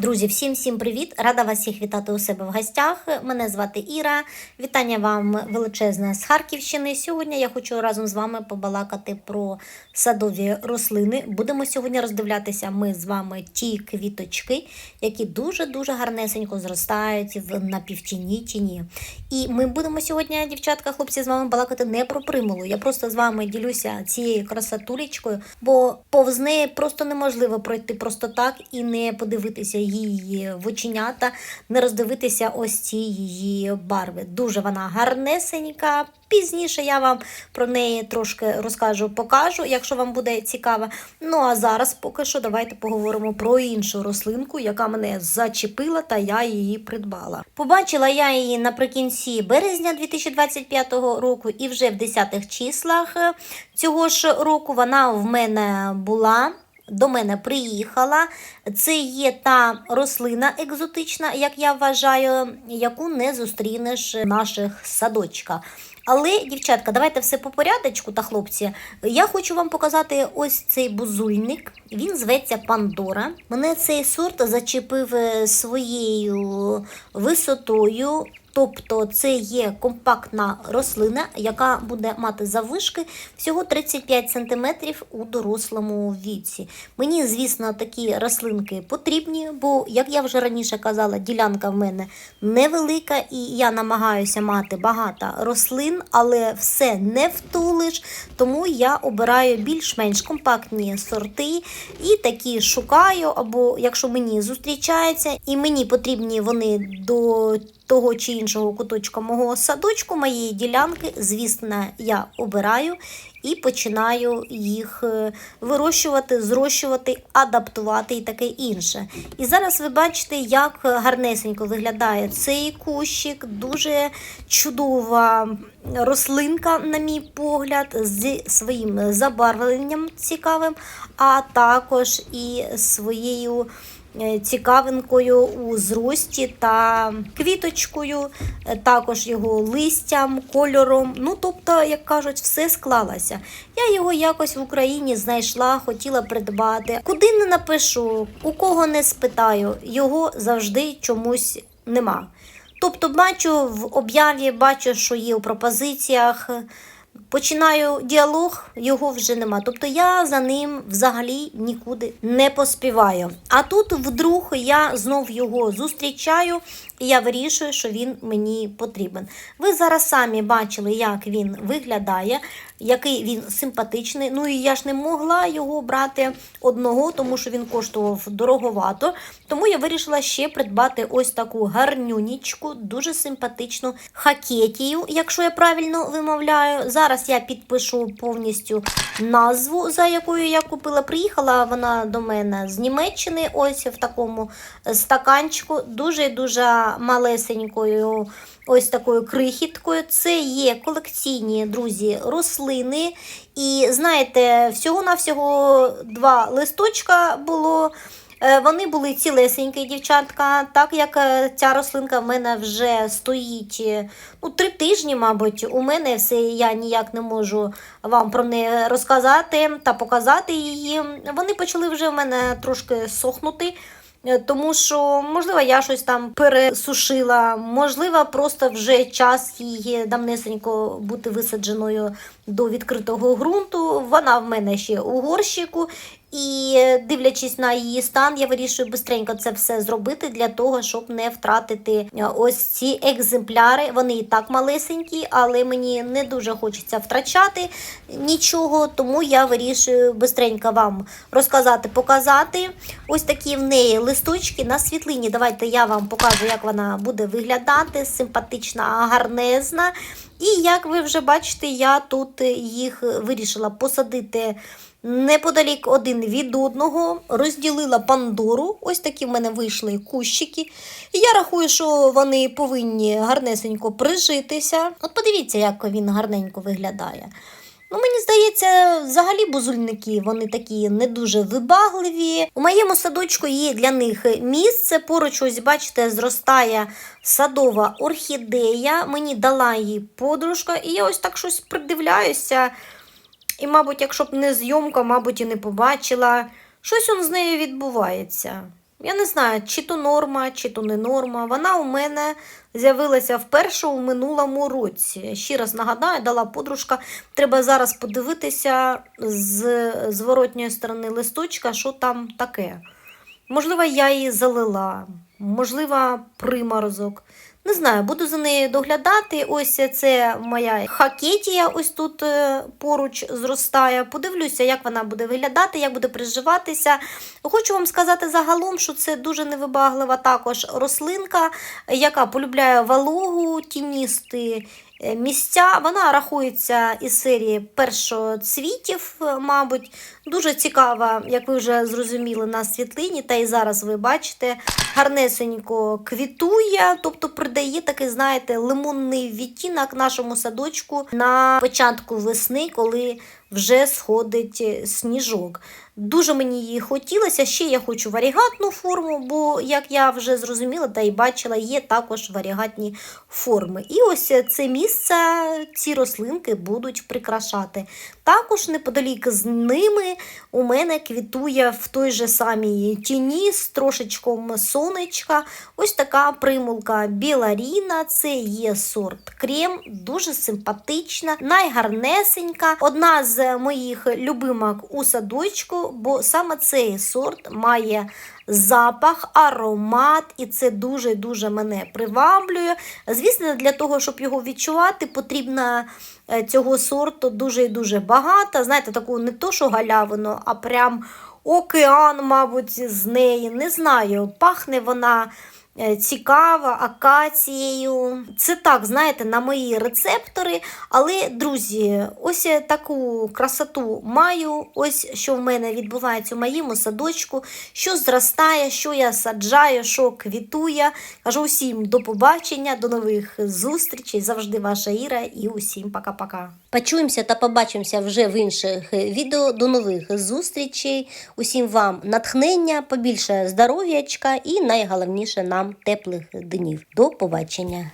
Друзі, всім всім привіт! Рада вас всіх вітати у себе в гостях. Мене звати Іра. Вітання вам величезне з Харківщини. Сьогодні я хочу разом з вами побалакати про садові рослини. Будемо сьогодні роздивлятися ми з вами ті квіточки, які дуже-дуже гарнесенько зростають в напівтіні тіні. І ми будемо сьогодні, дівчатка, хлопці, з вами балакати не про примулу. Я просто з вами ділюся цією красотулечкою, бо повз неї просто неможливо пройти просто так і не подивитися її в оченята, не роздивитися ось ці її барви. Дуже вона гарнесенька. Пізніше я вам про неї трошки розкажу, покажу, якщо вам буде цікаво. Ну а зараз поки що давайте поговоримо про іншу рослинку, яка мене зачепила, та я її придбала. Побачила я її наприкінці березня 2025 року, і вже в 10-х числах цього ж року вона в мене була. До мене приїхала. Це є та рослина екзотична, як я вважаю, яку не зустрінеш в наших садочках. Але, дівчатка, давайте все по порядочку та хлопці. Я хочу вам показати ось цей бузульник. Він зветься Пандора. Мене цей сорт зачепив е, своєю висотою. Тобто це є компактна рослина, яка буде мати заввишки всього 35 см у дорослому віці. Мені, звісно, такі рослинки потрібні, бо, як я вже раніше казала, ділянка в мене невелика, і я намагаюся мати багато рослин, але все не втулиш, тому я обираю більш-менш компактні сорти і такі шукаю, або якщо мені зустрічаються, і мені потрібні вони до того чи іншого куточка мого садочку, моєї ділянки, звісно, я обираю і починаю їх е, вирощувати, зрощувати, адаптувати і таке інше. І зараз ви бачите, як гарнесенько виглядає цей кущик, дуже чудова рослинка, на мій погляд, з своїм забарвленням цікавим, а також і своєю. Е, цікавинкою у зрості та квіточкою, е, також його листям, кольором. Ну, тобто, як кажуть, все склалося. Я його якось в Україні знайшла, хотіла придбати. Куди не напишу, у кого не спитаю, його завжди чомусь нема. Тобто, бачу в об'яві, бачу, що є у пропозиціях. Починаю діалог, його вже нема. Тобто я за ним взагалі нікуди не поспіваю. А тут вдруг я знов його зустрічаю, і я вирішую, що він мені потрібен. Ви зараз самі бачили, як він виглядає, який він симпатичний. Ну і я ж не могла його брати одного, тому що він коштував дороговато. Тому я вирішила ще придбати ось таку гарнюнічку, дуже симпатичну хакетію, якщо я правильно вимовляю. Зараз я підпишу повністю назву, за якою я купила. Приїхала вона до мене з Німеччини, ось в такому стаканчику, малесенькою, ось такою крихіткою. Це є колекційні друзі рослини. І знаєте, всього-навсього два листочка було. Е, Вони були цілесенькі, дівчатка, так як е, ця рослинка в мене вже стоїть е, ну, три тижні, мабуть, у мене все я ніяк не можу вам про неї розказати та показати її. Вони почали вже в мене трошки сохнути. Е, Тому що, можливо, я щось там пересушила, можливо, просто вже час її давнесенько бути висадженою до відкритого ґрунту. Вона в мене ще у горщику. І дивлячись на її стан, я вирішую бистренько це все зробити для того, щоб не втратити е, ось ці екземпляри. Вони і так малесенькі, але мені не дуже хочеться втрачати нічого, тому я вирішую бистренько вам розказати, показати. Ось такі в неї листочки на світлині. Давайте я вам покажу, як вона буде виглядати. Симпатична, гарнезна. І як ви вже бачите, я тут їх вирішила посадити. Неподалік один від одного розділила пандору. Ось такі в мене вийшли кущики. І я рахую, що вони повинні гарнесенько прижитися. От подивіться, як він гарненько виглядає. Ну, мені здається, взагалі бузульники вони такі не дуже вибагливі. У моєму садочку є для них місце. Поруч, ось, бачите, зростає садова орхідея. Мені дала її подружка, і я ось так щось придивляюся. І, мабуть, якщо б не зйомка, мабуть, і не побачила. Щось он з нею відбувається. Я не знаю, чи то норма, чи то не норма. Вона у мене з'явилася вперше у минулому році. Ще раз нагадаю, дала подружка. Треба зараз подивитися з зворотньої сторони листочка, що там таке. Можливо, я її залила, можливо, приморозок. Не знаю, буду за нею доглядати. Ось це моя хакетія, ось тут е, поруч зростає. Подивлюся, як вона буде виглядати, як буде приживатися. Хочу вам сказати загалом, що це дуже невибаглива також рослинка, яка полюбляє вологу, тіністи місця. Вона рахується із серії першоцвітів, е, мабуть. Дуже цікава, як ви вже зрозуміли на світлині, та і зараз ви бачите, гарнесенько квітує, тобто придає такий, знаєте, лимонний відтінок нашому садочку на початку весни, коли вже сходить е, сніжок. Дуже мені її хотілося. Ще я хочу варігатну форму, бо, як я вже зрозуміла та й бачила, є також варігатні форми. І ось це місце ці рослинки будуть прикрашати. Також неподалік з ними у мене квітує в той же самій тіні з трошечком сонечка. Ось така примулка Біларіна, це є сорт крем, дуже симпатична, найгарнесенька. Одна з моїх любимок у садочку, бо саме цей сорт має запах, аромат, і це дуже-дуже мене приваблює. Звісно, для того, щоб його відчувати, потрібно е, цього сорту дуже і дуже багато. Знаєте, таку не то, що галявину, а прям океан, мабуть, з неї. Не знаю, пахне вона. Е, Цікава акацією. Це так, знаєте, на мої рецептори. Але, друзі, ось я таку красоту маю. Ось що в мене відбувається у моєму садочку, що зростає, що я саджаю, що квітує. Кажу усім до побачення, до нових зустрічей. Завжди ваша Іра і усім пока-пока. Почуємося та побачимося вже в інших відео. До нових зустрічей. Усім вам натхнення, побільше здоров'ячка і найголовніше нам теплих днів. До побачення.